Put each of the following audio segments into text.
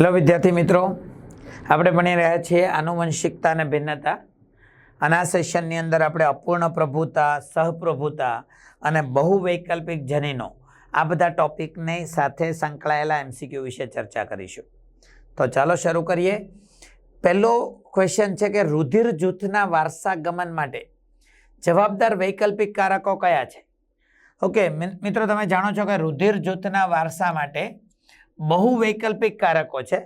Hello વિદ્યાર્થી મિત્રો. આપણે ભણી રહ્યા છીએ આનુવંશિકતા અને ભિન્નતા. અને આ સેશનની અંદર આપણે અપૂર્ણ પ્રભુતા, સહપ્રભુતા અને બહુવૈકલ્પિક જનીનો આ બધા ટોપિકને સાથે સંકળાયેલા એમસીક્યુ વિશે ચર્ચા કરીશું. તો ચાલો શરૂ કરીએ. પહેલો ક્વેશ્ચન છે કે રુધિર જૂથના વારસાગમન માટે જવાબદાર વૈકલ્પિક કારકો કયા છે? ઓકે મિત્રો, તમે જાણો છો કે રુધિર જૂથના વારસા માટે બહુ વૈકલ્પિક કારકો છે.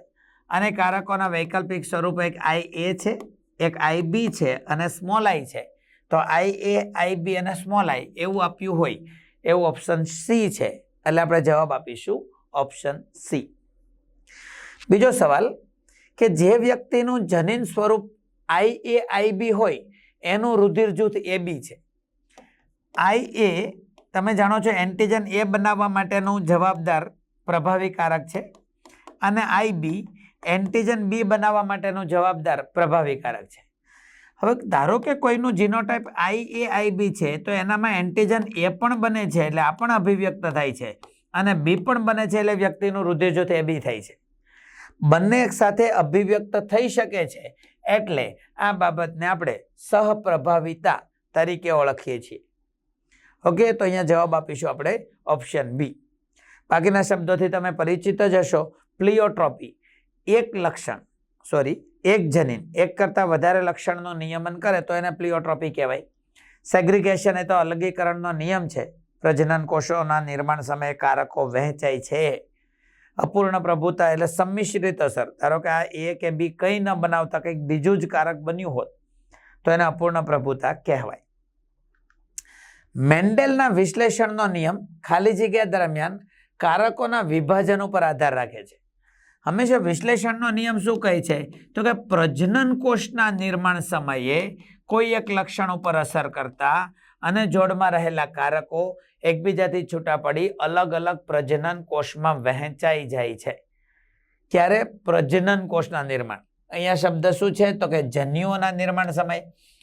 અને કારકોના વૈકલ્પિક સ્વરૂપ એક આઈ એ છે, એક આઈ બી છે અને સ્મોલ આઈ છે. તો આઈ એ આઈ બી અને સ્મોલ આઈ એવું આપ્યું હોય, એવું ઓપ્શન સી છે. એટલે આપણે જવાબ આપીશું ઓપ્શન સી બીજો સવાલ, કે જે વ્યક્તિનું જનીન સ્વરૂપ આઈ એ આઈ બી હોય, એનું રુધિર જૂથ એ બી છે. આઈ એ તમે જાણો છો એન્ટીજન એ બનાવવા માટેનું જવાબદાર પ્રભાવી કારક છે. અને આઈ બી એન્ટીજન બી બનાવવા માટેનો જવાબદાર પ્રભાવીકારક છે. હવે ધારો કે કોઈનું જીનોટાઈપ આઈ એ આઈ બી છે, તો એનામાં એન્ટીજન એ પણ બને છે, એટલે આ પણ અભિવ્યક્ત થાય છે. અને બી પણ બને છે, એટલે વ્યક્તિનું રુધિરજોત એ બી થાય છે. બંને એક સાથે અભિવ્યક્ત થઈ શકે છે, એટલે આ બાબતને આપણે સહપ્રભાવિતા તરીકે ઓળખીએ છીએ. ઓકે, તો અહીંયા જવાબ આપીશું આપણે ઓપ્શન બી બાકીના શબ્દોથી તમે પરિચિત જ હશો. પ્લિયોટ્રોપી, એક લક્ષણ સોરી એક જનીન. એક કરતાં વધારે લક્ષણનું નિયમન કરે તો એને પ્લિયોટ્રોપી કહેવાય. સેગ્રિગેશન એ તો અલગીકરણનો નિયમ છે. પ્રજનન કોષોના નિર્માણ સમયે કારકો વહેંચાય છે. અપૂર્ણ પ્રભુતા એટલે સંમિશ્રિત અસર. ધારો કે આ એ કે બી કંઈ ન બનાવતા કંઈક બીજું જ કારક બન્યું હોત, તો એને અપૂર્ણ પ્રભુતા કહેવાય. મેન્ડેલના વિશ્લેષણનો નિયમ ખાલી જગ્યા દરમિયાન કારકોના વિભાજન ઉપર આધાર રાખે છે. હંમેશા વિશ્લેષણનો નિયમ શું કહે છે? તો કે પ્રજનન કોષના નિર્માણ સમયે કોઈ એક લક્ષણ ઉપર અસર કરતા અને જોડમાં રહેલા કારકો એકબીજાથી છૂટા પડી અલગ અલગ પ્રજનન કોષમાં વહેંચાઈ જાય છે. ત્યારે પ્રજનન કોષના નિર્માણ. અહીંયા શબ્દ શું છે? તો કે જન્યુઓના નિર્માણ સમય.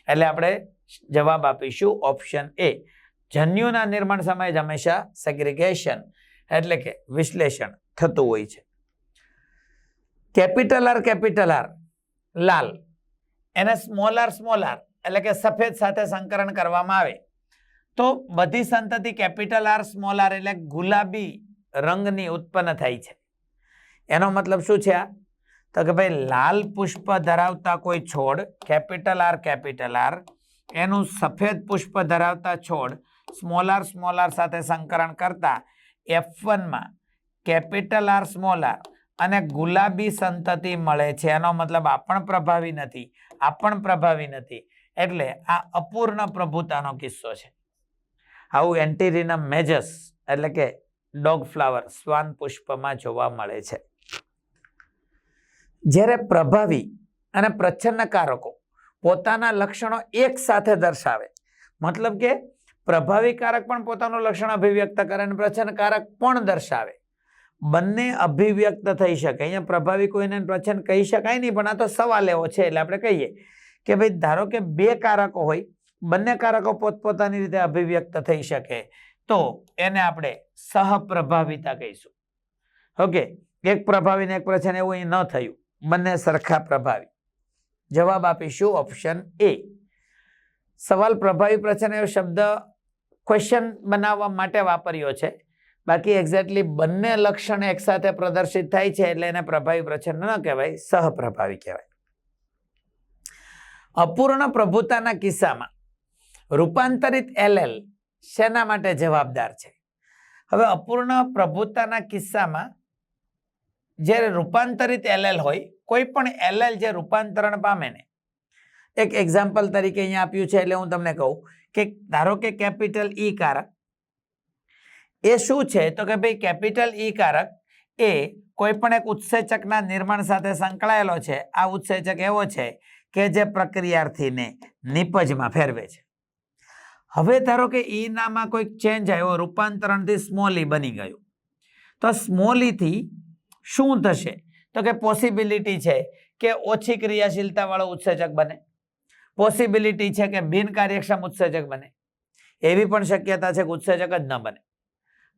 એટલે આપણે જવાબ આપીશું ઓપ્શન એ. જન્યુના નિર્માણ સમયે જ હંમેશા સેગ્રિગેશન એટલે કે વિશ્લેષણ થતું હોય છે. Capital R capital R? લાલ. એને સ્મોલ આર સ્મોલ આર, એટલે કે સફેદ સાથે સંકરણ કરવામાં આવે. તો બધી સંતતિ કેપિટલ આર સ્મોલ આર એટલે ગુલાબી રંગની ઉત્પન્ન થાય છે. એનો મતલબ શું છે આ? તો કે ભાઈ લાલ પુષ્પ ધરાવતા કોઈ છોડ, કેપિટલ આર કેપિટલ આર, એનું સફેદ પુષ્પ ધરાવતા છોડ સ્મોલ આર સ્મોલ આર સાથે સંકરણ કરતા એફ વનમાં કેપિટલ આર સ્મોલ આર અને ગુલાબી સંતતિ મળે છે. એનો મતલબ આ પણ પ્રભાવી નથી, આ પણ પ્રભાવી નથી. એટલે આ અપૂર્ણ પ્રભુતાનો કિસ્સો છે. આવું એન્ટીરિનમ મેજસ એટલે કે ડોગ ફ્લાવર શ્વાન પુષ્પમાં જોવા મળે છે. જ્યારે પ્રભાવી અને પ્રચ્છન્નકારકો પોતાના લક્ષણો એક સાથે દર્શાવે, મતલબ કે પ્રભાવી કારક પણ પોતાનું લક્ષણ અભિવ્યક્ત કરે અને પ્રચનકારક પણ દર્શાવે. બંને અભિવ્યક્ત થઈ શકે. અહીંયા પ્રભાવી કોઈને પ્રચન કહી શકાય નહીં, પણ આ તો સવાલ એવો છે, એટલે આપણે કહીએ કે ભાઈ, ધારો કે બે કારકો હોય, બંને કારકો પોતપોતાની રીતે અભિવ્યક્ત થઈ શકે, તો એને આપણે સહપ્રભાવિતા કહીશું. ઓકે? એક પ્રભાવી ને એક પ્રચન એવું અહીં ન થયું. બંને સરખા પ્રભાવી. જવાબ આપીશું ઓપ્શન એ. સવાલ પ્રભાવી પ્રચન એવો શબ્દ ક્વેશ્ચન બનાવવા માટે વાપર્યો છે. બાકી એક્ઝેક્ટલી બંને લક્ષણ એકસાથે પ્રદર્શિત થાય છે એટલે એને પ્રભાવી પ્રચંડ ન કહેવાય, સહપ્રભાવી કહેવાય. અપૂર્ણ પ્રભુતાના કિસ્સામાં રૂપાંતરિત એલએલ શેના માટે જવાબદાર છે? હવે અપૂર્ણ પ્રભુતાના કિસ્સામાં જ્યારે રૂપાંતરિત એલએલ હોય, કોઈ પણ એલએલ જે રૂપાંતરણ પામે ને એક એક્ઝામ્પલ તરીકે અહીંયા આપ્યું છે એટલે હું તમને કહું કે ધારો કે કેપિટલ ઈ કારક, એ શું છે? તો કે ભાઈ કેપિટલ ઈ કારક એ કોઈ પણ એક ઉત્સેચકના નિર્માણ સાથે સંકળાયેલો છે. આ ઉત્સેચક એવો છે કે જે પ્રક્રિયાર્થીને નિપજમાં ફેરવે છે. હવે ધારો કે ઈ નામાં કોઈક ચેન્જ આવ્યો, રૂપાંતરણથી સ્મોલી બની ગયું. તો સ્મોલીથી શું થશે? તો કે પોસિબિલિટી છે કે ઓછી ક્રિયાશીલતાવાળો ઉત્સેચક બને. પોસિબિલિટી છે કે બિન કાર્યક્ષમ ઉત્સેચક બને. એવી પણ શક્યતા છે કે ઉત્સર્જક જ ન બને.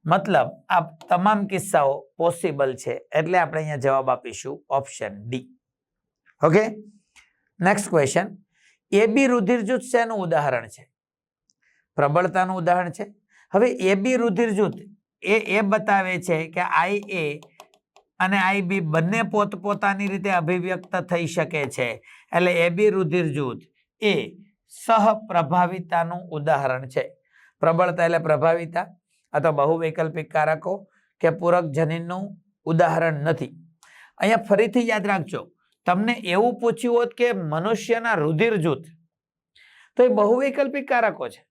મતલબ, આ તમામ કિસ્સાઓ પોસિબલ છે એટલે આપણે અહીંયા જવાબ આપીશું option D okay next question A B રુધિર જૂથ શેનું ઉદાહરણ છે? પ્રબળતાનું ઉદાહરણ છે? હવે એ બી રુધિર જૂથ એ એ બતાવે છે કે આઈ એ અને આઈ બી બંને પોતપોતાની રીતે અભિવ્યક્ત થઈ શકે છે. એટલે એ બી રુધિર જૂથ એ સહપ્રભાવિતાનું ઉદાહરણ છે. પ્રબળતા એટલે પ્રભાવિતા અથવા બહુવૈકલ્પિક કારકો કે પૂરક જનીનનું ઉદાહરણ નથી. અહીંયા ફરીથી યાદ રાખજો, તમને એવું પૂછ્યું હોત કે મનુષ્યના રુધિર જૂથ તો એ બહુવૈકલ્પિક કારકો છે.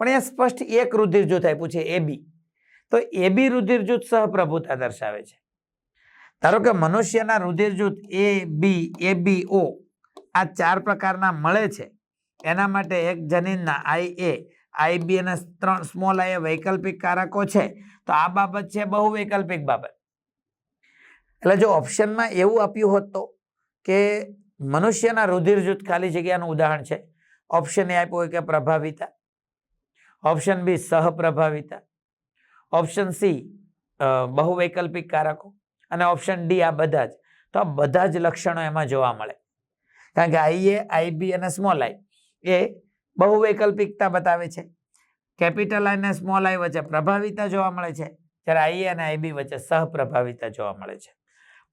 પણ અહીંયા સ્પષ્ટ એક રુધિર જૂથ આપ્યું છે, એ બી. તો એ બી રુધિર જૂથ સહપ્રભુતા દર્શાવે છે. ધારો કે મનુષ્યના રુધિર જૂથ એ બી એ બી ઓ આ ચાર પ્રકારના મળે છે. એના માટે એક જનીનના આઈ એ, આઈ બી અને ત્રણ સ્મોલ આઈ એ વૈકલ્પિક કારકો છે. તો આ બાબત છે બહુ વૈકલ્પિક બાબત. એટલે જો ઓપ્શનમાં એવું આપ્યું હોત તો કે મનુષ્યના રુધિર જૂથ ખાલી જગ્યાનું ઉદાહરણ છે. ઓપ્શન એ આપ્યું હોય કે પ્રભાવિતા. ઓપ્શન બી સહપ્રભાવિતા. ઓપ્શન સી બહુ વૈકલ્પિક કારકો. અને ઓપ્શન ડી આ બધા જ. તો આ બધા જ લક્ષણો એમાં જોવા મળે. કારણ કે આઈ એ આઈ અને સ્મોલ આઈ. એ બહુ વૈકલ્પિકતા બતાવે છે. કેપિટલ આઈ અને સ્મોલ આઈ વચ્ચે પ્રભાવિતા જોવા મળે છે. જ્યારે આઈ અને આઈબી વચ્ચે સહપ્રભાવિતા જોવા મળે છે.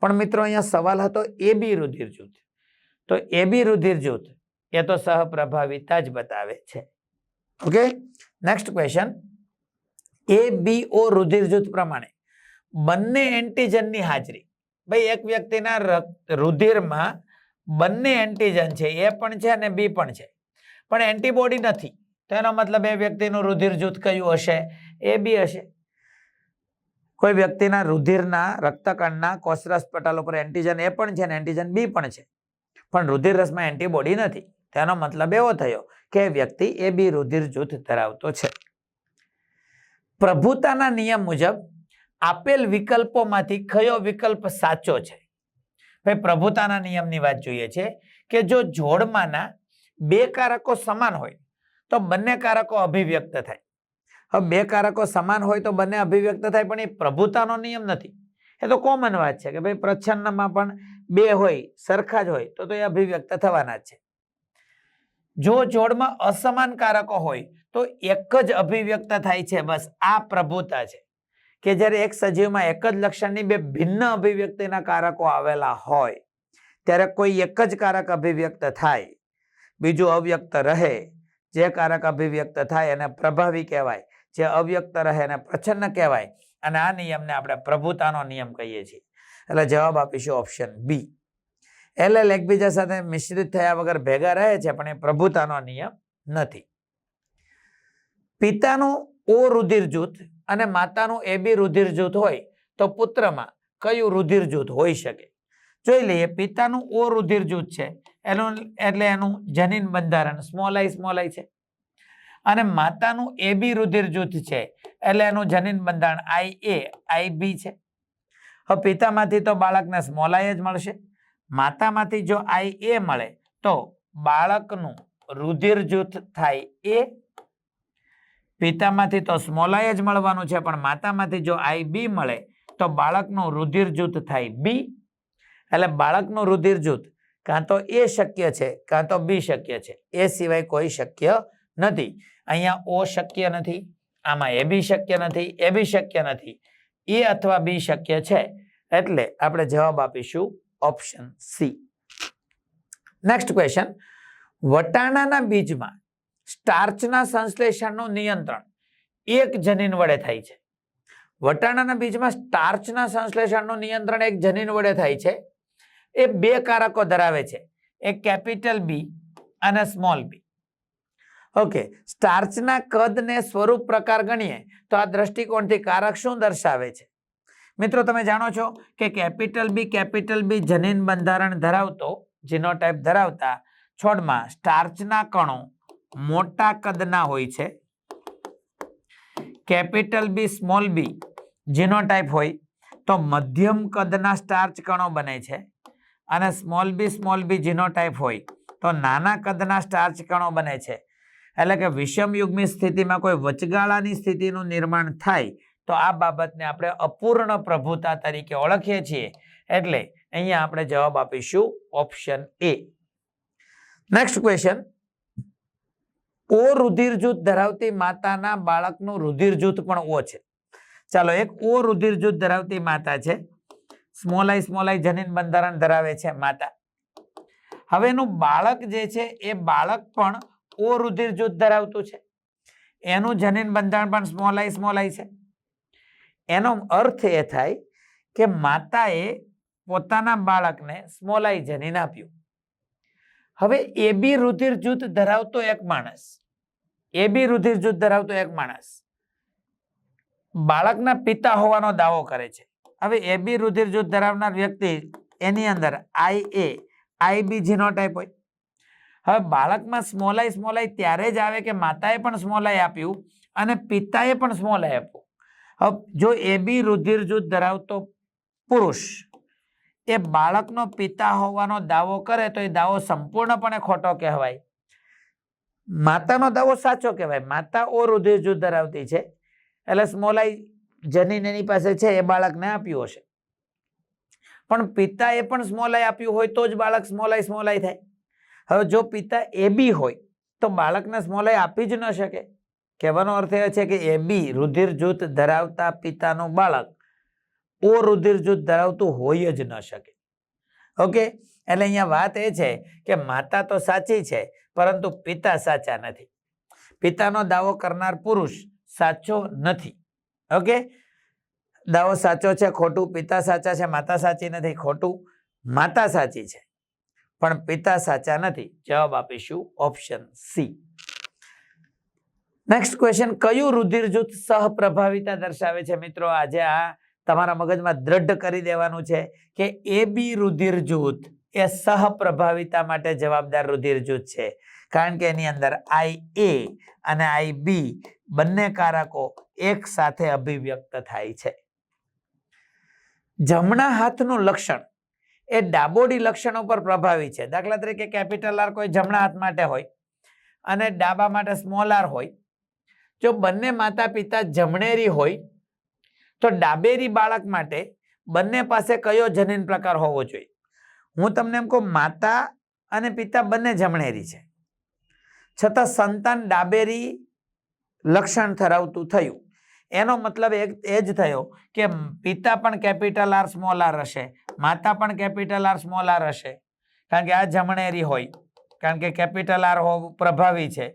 પણ મિત્રો, અહીંયા સવાલ હતો એ બી રુધિર જૂથ તો એ બી રુધિર જૂથ એ તો સહપ્રભાવિતા જ બતાવે છે. Okay? Next question A B O રુધિર જૂથ પ્રમાણે બંને એન્ટીજનની હાજરી. ભાઈ, એક વ્યક્તિના રુધિરમાં બંને એન્ટીજન છે, એ પણ છે અને બી પણ છે. પણ એન્ટીબોડી નથી. તો એનો મતલબ એ વ્યક્તિનું રુધિર જૂથ કયું હશે? એ બી હશે. કોઈ વ્યક્તિના રુધિરના રક્તકણના કોષરસ પટલ ઉપર એન્ટીજન એ પણ છે અને એન્ટીજન બી પણ છે. પણ રુધિર રસમાં એન્ટીબોડી નથી તેનો મતલબ એવો થયો કે વ્યક્તિ એ બી રુધિર જૂથ ધરાવતો છે. પ્રભુતાના નિયમ મુજબ આપેલ વિકલ્પોમાંથી કયો વિકલ્પ સાચો છે? ભાઈ પ્રભુતાના નિયમની વાત જોઈએ છે કે જો જોડમાંના બે કારકો સમાન હોય, તો બંને કારકો અભિવ્યક્ત થાય. હવે બે કારકો સમાન હોય તો બંને અભિવ્યક્ત થાય, પણ એ પ્રભુતાનો નિયમ નથી. એ તો કોમન વાત છે કે ભાઈ પ્રચ્છન્નમાં પણ બે હોય, સરખા જ હોય, તો તો એ અભિવ્યક્ત થવાના જ છે. જો જોડમાં અસમાન કારકો હોય, તો એક જ અભિવ્યક્ત થાય છે, બસ આ પ્રભુતા છે. કે જ્યારે એક સજીવમાં એક જ લક્ષણની બે ભિન્ન અભિવ્યક્તિના કારકો આવેલા હોય, ત્યારે કોઈ એક જ કારક અભિવ્યક્ત થાય. બીજું અવ્યક્ત રહે, જે કારક અભિવ્યક્ત થાય એને પ્રભાવી કહેવાય, જે અવ્યક્ત રહે એને પ્રછન્ન કહેવાય, અને આ નિયમને આપણે પ્રભુતાનો નિયમ કહીએ છીએ. એટલે જવાબ આપીશું ઓપ્શન બી એલ એકબીજા સાથે મિશ્રિત થયા વગર ભેગા રહે છે, પણ એ પ્રભુતાનો નિયમ નથી. પિતાનું ઓ રુધિર જૂથ અને માતાનું એ બી રુધિર જૂથ હોય તો પુત્રમાં કયું રુધિર જૂથ હોઈ શકે? જોઈ લઈએ, પિતાનું ઓ રુધિર જૂથ છે. એનું એટલે એનું જનીન બંધારણ સ્મોલ આઈ સ્મોલ છે. અને માતાનું એ બી રુધિર જૂથ છે, એટલે એનું જનીન બંધારણ આઈ એ આઈ બી છે. હવે પિતામાંથી તો બાળકને સ્મોલ જ મળશે. માતામાંથી જો આઈ એ મળે તો બાળકનું રુધિર જૂથ થાય એ પિતામાંથી તો સ્મોલ જ મળવાનું છે, પણ માતામાંથી જો આઈ બી મળે, તો બાળકનું રુધિર જૂથ થાય બી. એટલે બાળકનું રુધિર જૂથ કાં તો એ શક્ય છે, કાં તો બી શક્ય છે. એ સિવાય કોઈ શક્ય નથી. અહીંયા ઓ શક્ય નથી, આમાં એ બી શક્ય નથી, એ બી શક્ય નથી. એ અથવા બી શક્ય છે, એટલે આપણે જવાબ આપીશું ઓપ્શન સી. નેક્સ્ટ ક્વેશ્ચન વટાણાના બીજમાં સ્ટાર્ચના સંશ્લેષણનું નિયંત્રણ એક જનીન વડે થાય છે. વટાણાના બીજમાં સ્ટાર્ચના સંશ્લેષણનું નિયંત્રણ એક જનીન વડે થાય છે. એ બે કારકો ધરાવે છે. એક કેપિટલ બી અને સ્મોલ બી ઓકે, સ્ટાર્ચના કદને સ્વરૂપ પ્રકાર ગણીએ તો આ દ્રષ્ટિકોણથી કારક શું દર્શાવે છે? મિત્રો, તમે જાણો છો કે કેપિટલ બી કેપિટલ બી જનીન બંધારણ ધરાવતો, જીનોટાઇપ ધરાવતા છોડમાં સ્ટાર્ચના કણો મોટા કદના હોય છે. Capital B small B genotype હોય તો મધ્યમ કદના સ્ટાર્ચ કણો બને છે. અને small B small B genotype હોય તો નાના કદના સ્ટાર્ચ કણો બને છે. એટલે કે વિષમયુગ્મી સ્થિતિમાં કોઈ વચગાળાની સ્થિતિનું નિર્માણ થાય તો આ બાબતને આપણે અપૂર્ણ પ્રભુતા તરીકે ઓળખીએ છીએ. એટલે અહીંયા આપણે જવાબ આપીશું option A next question O રુધિર જૂથ ધરાવતી માતાના બાળકનું રુધિર જૂથ પણ ઓ છે. ચાલો એક ઓ રુધિર જૂથ ધરાવતી માતા છે. સ્મોલાઈ સ્મોલાઈ જનીન બંધારણ ધરાવે છે માતા. હવે એનું બાળક જે છે એ બાળક પણ ઓ રુધિર જૂથ ધરાવતું છે. એનું જનીન બંધારણ પણ સ્મોલાઈ સ્મોલાઈ છે. એનો અર્થ એ થાય કે માતાએ પોતાના બાળકને સ્મોલાઈ જનીન આપ્યું. હવે એ બી રુધિર જૂથ ધરાવતો એક માણસ. એ બી રુધિર જૂથ ધરાવતો એક માણસ. બાળકના પિતા હોવાનો દાવો કરે છે. હવે એ બી રુધિર જૂથ ધરાવનાર વ્યક્તિ એની અંદર આઈ એ, આઈ બી જીનોટાઈપ હોય. હવે બાળકમાં સ્મોલાઈ સ્મોલાઈ ત્યારે જ આવે કે માતાએ પણ સ્મોલાઈ આપ્યું અને પિતાએ પણ સ્મોલાઈ આપ્યું હવે જો એ બી રુધિર જૂથ ધરાવતો પુરુષ એ બાળકનો પિતા હોવાનો દાવો કરે તો એ દાવો સંપૂર્ણપણે ખોટો કહેવાય. માતાનો દાવો સાચો કહેવાય. માતા ઓ રુધિર જૂથ ધરાવતી છે. એટલે સ્મોલાઈ જનીન એની પાસે છે, એ બાળકને આપ્યું હશે. પણ પિતાએ પણ સ્મોલાઈ આપ્યું હોય તો જ બાળક સ્મોલાઈ સ્મોલાઈ થાય. હવે જો પિતા એ બી હોય, તો બાળકને સ્મોલાઈ આપી જ ન શકે. કહેવાનો અર્થ એ છે કે એ બી રુધિર જૂથ ધરાવતા પિતાનું બાળક ઓ રુધિર જૂથ ધરાવતું હોય જ ન શકે. ઓકે? એટલે અહીંયા વાત એ છે કે માતા તો સાચી છે પરંતુ પિતા સાચા નથી. પિતાનો દાવો કરનાર પુરુષ સાચો નથી. ઓકે? દાવો સાચો છે, ખોટું. પિતા સાચા છે, માતા સાચી નથી. ખોટું માતા સાચી છે. પણ પિતા સાચા નથી. જવાબ આપીશું ઓપ્શન સી. નેક્સ્ટ ક્વેશ્ચન કયું રુધિર જૂથ સહપ્રભાવિતા દર્શાવે છે? મિત્રો, આજે આ તમારા મગજમાં દ્રઢ કરી દેવાનું છે કે એ બી રુધિર જૂથ એ સહપ્રભાવિતા માટે જવાબદાર રુધિર જૂથ છે. કારણ કે એની અંદર આઈ એ અને આઈ બી બંને કારકો એક સાથે અભિવ્યક્ત થાય છે. જમણા હાથનું લક્ષણ એ ડાબોડી લક્ષણો પર પ્રભાવી છે. દાખલા તરીકે કેપિટલ આર કોઈ જમણા હાથ માટે હોય અને ડાબા માટે સ્મોલ આર હોય. જો બંને માતા પિતા જમણેરી હોય તો ડાબેરી બાળક માટે બંને પાસે કયો જનીન પ્રકાર હોવો જોઈએ? હું તમને એમ કહું, માતા અને પિતા બંને જમણેરી છે. છતાં સંતાન ડાબેરી લક્ષણ ધરાવતું થયું. એનો મતલબ એક, એ જ થયો કે પિતા પણ કેપિટલ આર સ્મોલ આર હશે, માતા પણ કેપિટલ આર સ્મોલ આર હશે. કારણ કે આ જમણેરી હોય, કારણ કે કેપિટલ આર પ્રભાવી છે.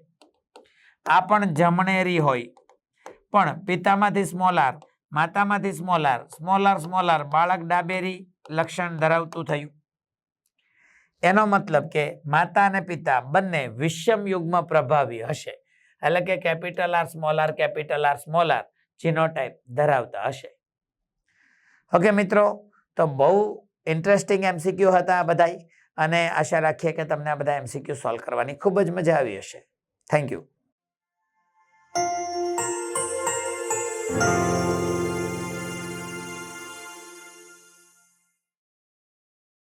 આ પણ જમણેરી હોય. પણ પિતામાંથી small R માતામાંથી small R small R small R બાળક ડાબેરી લક્ષણ ધરાવતું થયું. એનો મતલબ કે માતા અને પિતા બંને વિષમ યુગમાં પ્રભાવી હશે. એટલે કે capital R small R capital R small R genotype ધરાવતા હશે. ઓકે મિત્રો, તો બહુ ઇન્ટરેસ્ટિંગ એમસીક્યુ હતા આ બધાય. અને આશા રાખીએ કે તમને આ બધા એમસીક્યુ સોલ્વ કરવાની ખૂબ જ મજા આવી હશે. Thank you